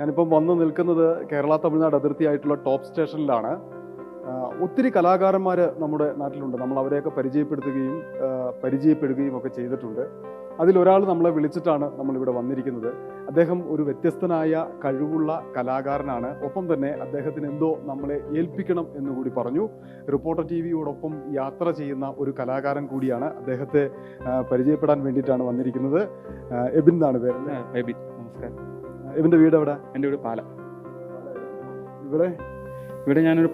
ഞാനിപ്പം വന്ന് നിൽക്കുന്നത് കേരള തമിഴ്നാട് അതിർത്തിയായിട്ടുള്ള ടോപ്പ് സ്റ്റേഷനിലാണ്. ഒത്തിരി കലാകാരന്മാർ നമ്മുടെ നാട്ടിലുണ്ട്. നമ്മൾ അവരെയൊക്കെ പരിചയപ്പെടുത്തുകയും പരിചയപ്പെടുകയും ഒക്കെ ചെയ്തിട്ടുണ്ട്. അതിലൊരാൾ നമ്മളെ വിളിച്ചിട്ടാണ് നമ്മളിവിടെ വന്നിരിക്കുന്നത്. അദ്ദേഹം ഒരു വ്യത്യസ്തനായ കഴിവുള്ള കലാകാരനാണ്. ഒപ്പം തന്നെ അദ്ദേഹത്തിന് എന്തോ നമ്മളെ ഏൽപ്പിക്കണം എന്ന് കൂടി പറഞ്ഞു. റിപ്പോർട്ടർ ടി വിയോടൊപ്പം യാത്ര ചെയ്യുന്ന ഒരു കലാകാരൻ കൂടിയാണ് അദ്ദേഹത്തെ പരിചയപ്പെടാൻ വേണ്ടിയിട്ടാണ് വന്നിരിക്കുന്നത്. എബിൻ എന്നാണ് പേര്. എബിൻ. നമസ്കാരം. എബിന്റെ വീട് എവിടെ? എന്റെ വീട് പാല. ഇവിടെ? ഇവിടെ ഞാനൊരു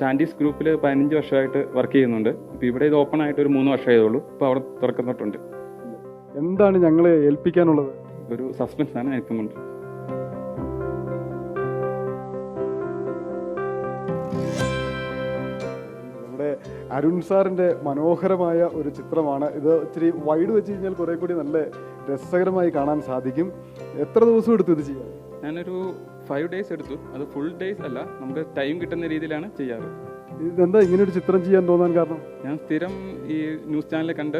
ചാൻഡീസ് ഗ്രൂപ്പിൽ പതിനഞ്ച് വർഷമായിട്ട് വർക്ക് ചെയ്യുന്നുണ്ട്. ഇപ്പോൾ ഇവിടെ ഇത് ഓപ്പൺ ആയിട്ട് ഒരു മൂന്ന് വർഷമായതേ ഉള്ളൂ ഇപ്പോൾ അവിടെ തുറക്കുന്നിട്ടുണ്ട് എന്താണ് ഞങ്ങളെ ഏൽപ്പിക്കാനുള്ളത്? ഒരു സസ്പെൻസ് ആണ് ഇപ്പം അരുൺ സാറിന്റെ മനോഹരമായ ഒരു ചിത്രമാണ്. ഇത് ഇച്ചിരി വൈഡ് വെച്ച് കഴിഞ്ഞാൽ കുറെ കൂടി നല്ല രസകരമായി കാണാൻ സാധിക്കും. എത്ര ദിവസം എടുത്തു ഇത് ചെയ്യാൻ? ഞാനൊരു ഫൈവ് ഡേയ്സ് എടുത്തു. അത് ഫുൾ ഡേയ്സ് അല്ല നമുക്ക് ടൈം കിട്ടുന്ന രീതിയിലാണ് ചെയ്യാറ്. ഇതെന്താ ഇങ്ങനെ ഒരു ചിത്രം ചെയ്യാൻ തോന്നാൻ കാരണം? ഞാൻ സ്ഥിരം ഈ ന്യൂസ് ചാനലിൽ കണ്ട്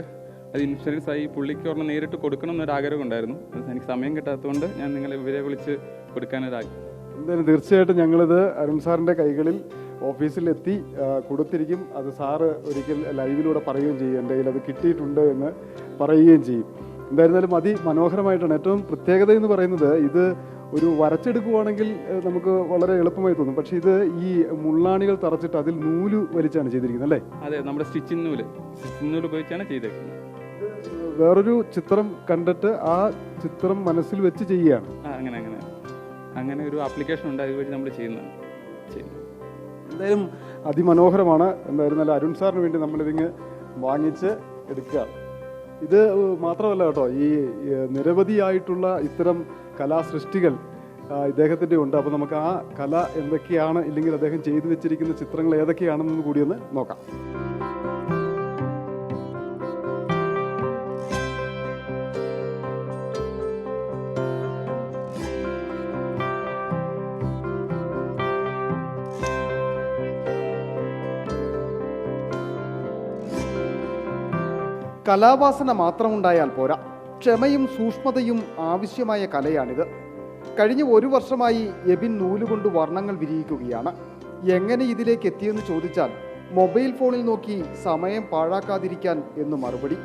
അത് ഇൻഷുറൻസ് ആയി പുള്ളിക്ക് ഒരെണ്ണം നേരിട്ട് കൊടുക്കണം എന്നൊരു ആഗ്രഹം ഉണ്ടായിരുന്നു. എനിക്ക് സമയം കിട്ടാത്തതുകൊണ്ട് ഞാൻ നിങ്ങളെ ഇവരെ വിളിച്ച് കൊടുക്കാനൊരാഗ്രഹം എന്തായാലും തീർച്ചയായിട്ടും ഞങ്ങളിത് അരുൺ സാറിന്റെ കൈകളിൽ ഓഫീസിലെത്തി കൊടുത്തിരിക്കും. അത് സാറ് ഒരിക്കൽ ലൈവിലൂടെ പറയുകയും ചെയ്യും. എന്റെ കയ്യിൽ അത് കിട്ടിയിട്ടുണ്ട് എന്ന് പറയുകയും ചെയ്യും. എന്തായിരുന്നാലും അതി മനോഹരമായിട്ടാണ്. ഏറ്റവും പ്രത്യേകത എന്ന് പറയുന്നത് ഇത് ഒരു വരച്ചെടുക്കുവാണെങ്കിൽ നമുക്ക് വളരെ എളുപ്പമായി തോന്നും. പക്ഷേ ഇത് ഈ മുള്ളാണികൾ തറച്ചിട്ട് അതിൽ നൂൽ വലിച്ചാണ് ചെയ്തിരിക്കുന്നത് അല്ലേ? അതെ നമ്മുടെ സ്റ്റിച്ചിങ് നൂൽ. സ്റ്റിച്ചിങ് നൂൽ ഉപയോഗിച്ചാണ് ചെയ്തേക്കുന്നത്. വേറൊരു ചിത്രം കണ്ടിട്ട് ആ ചിത്രം മനസ്സിൽ വെച്ച് ചെയ്യുകയാണ്. അങ്ങനെ അങ്ങനെ. അങ്ങനെ ഒരു ആപ്ലിക്കേഷൻ ഉണ്ട് അതുവഴി നമ്മൾ ചെയ്യുന്നതാണ്. ചെയ്യുന്നത് എന്തായാലും അതിമനോഹരമാണ്. എന്തായാലും നല്ല അരുൺ സാറിന് വേണ്ടി നമ്മളിതിങ്ങ് വാങ്ങിച്ച് എടുക്കുക. ഇത് മാത്രമല്ല കേട്ടോ ഈ നിരവധിയായിട്ടുള്ള ഇത്തരം കലാസൃഷ്ടികൾ ഇദ്ദേഹത്തിന്റെ ഉണ്ട്. അപ്പോൾ നമുക്ക് ആ കല എന്തൊക്കെയാണ് ഇല്ലെങ്കിൽ അദ്ദേഹം ചെയ്തു വെച്ചിരിക്കുന്ന ചിത്രങ്ങൾ ഏതൊക്കെയാണെന്ന് കൂടിയൊന്ന് നോക്കാം. കലാവാസന മാത്രമുണ്ടായാൽ പോരാ. ക്ഷമയും സൂക്ഷ്മതയും ആവശ്യമായ കലയാണിത്. കഴിഞ്ഞ ഒരു വർഷമായി എബിൻ നൂലുകൊണ്ട് വർണങ്ങൾ വിരിയിക്കുകയാണ്. എങ്ങനെ ഇതിലേക്ക് എത്തിയെന്ന് ചോദിച്ചാൽ മൊബൈൽ ഫോണിൽ നോക്കി സമയം പാഴാക്കാതിരിക്കാൻ എന്ന് മറുപടി.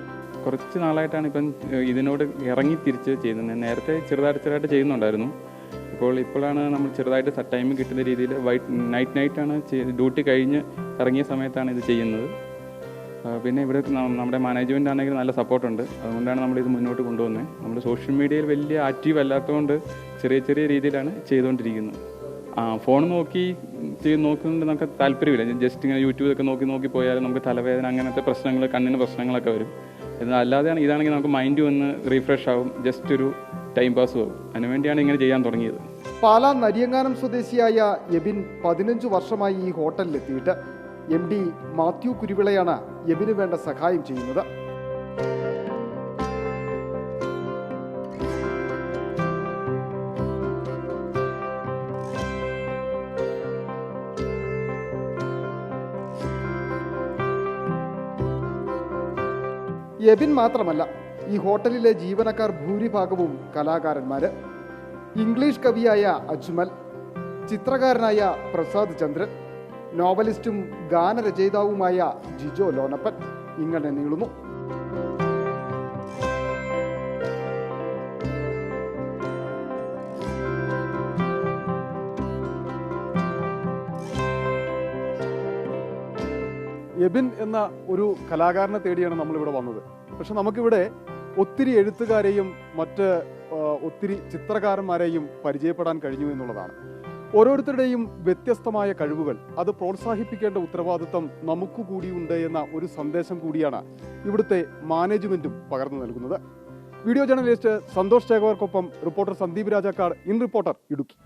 കുറച്ച് നാളായിട്ടാണ് ഇപ്പം ഇതിനോട് ഇറങ്ങി തിരിച്ച് ചെയ്യുന്നത്. നേരത്തെ ചെറുതായിട്ട് ചെറുതായിട്ട് ചെയ്യുന്നുണ്ടായിരുന്നു. ഇപ്പോൾ ഇപ്പോഴാണ് നമ്മൾ ചെറുതായിട്ട് ടൈം കിട്ടുന്ന രീതിയിൽ വൈറ്റ് നൈറ്റ് നൈറ്റാണ് ഡ്യൂട്ടി കഴിഞ്ഞ് ഇറങ്ങിയ സമയത്താണ് ഇത് ചെയ്യുന്നത്. പിന്നെ ഇവിടെ നമ്മുടെ മാനേജ്മെന്റ് ആണെങ്കിൽ നല്ല സപ്പോർട്ടുണ്ട് അതുകൊണ്ടാണ് നമ്മൾ ഇത് മുന്നോട്ട് കൊണ്ടുവന്നത് നമ്മൾ സോഷ്യൽ മീഡിയയിൽ വലിയ ആക്റ്റീവ് അല്ലാത്തതുകൊണ്ട് ചെറിയ ചെറിയ രീതിയിലാണ് ചെയ്തുകൊണ്ടിരിക്കുന്നത്. ആ ഫോൺ നോക്കി ചെയ്ത് നോക്കുന്നുണ്ട് നമുക്ക് താല്പര്യമില്ല ജസ്റ്റ് ഇങ്ങനെ യൂട്യൂബൊക്കെ നോക്കി നോക്കി പോയാൽ നമുക്ക് തലവേദന അങ്ങനത്തെ പ്രശ്നങ്ങൾ കണ്ണിന് പ്രശ്നങ്ങളൊക്കെ വരും. അല്ലാതെയാണ് ഇതാണെങ്കിൽ നമുക്ക് മൈൻഡ് വന്ന് റീഫ്രഷ് ആവും. ജസ്റ്റ് ഒരു ടൈം പാസ് ആവും. അതിനുവേണ്ടിയാണ് ഇങ്ങനെ ചെയ്യാൻ തുടങ്ങിയത്. പാലാ നരിയങ്ങാനം സ്വദേശിയായ എബിൻ പതിനഞ്ച് വർഷമായി ഈ ഹോട്ടലിലെത്തിയിട്ട് എം ഡി മാത്യു കുരുവിളയാണ് എബിന് വേണ്ട സഹായം ചെയ്യുന്നത്. എബിൻ മാത്രമല്ല ഈ ഹോട്ടലിലെ ജീവനക്കാർ ഭൂരിഭാഗവും കലാകാരന്മാര്. ഇംഗ്ലീഷ് കവിയായ അജ്മൽ ചിത്രകാരനായ പ്രസാദ് ചന്ദ്രൻ നോവലിസ്റ്റും ഗാനരചയിതാവുമായ ജിജോ ലോനപ്പൻ ഇങ്ങനെ നീളുന്നു. എബിൻ എന്ന ഒരു കലാകാരനെ തേടിയാണ് നമ്മളിവിടെ വന്നത്. പക്ഷെ നമുക്കിവിടെ ഒത്തിരി എഴുത്തുകാരെയും മറ്റ് ഒത്തിരി ചിത്രകാരന്മാരെയും പരിചയപ്പെടാൻ കഴിഞ്ഞു എന്നുള്ളതാണ്. ഓരോരുത്തരുടെയും വ്യത്യസ്തമായ കഴിവുകൾ. അത് പ്രോത്സാഹിപ്പിക്കേണ്ട ഉത്തരവാദിത്തം നമുക്ക് കൂടിയുണ്ട് എന്ന ഒരു സന്ദേശം കൂടിയാണ് ഇവിടുത്തെ മാനേജ്മെന്റും പകർന്നു നൽകുന്നത്. Video journalist Santhosh ചേകവർക്കൊപ്പം reporter Sandeep Rajakkad. In reporter Idukki.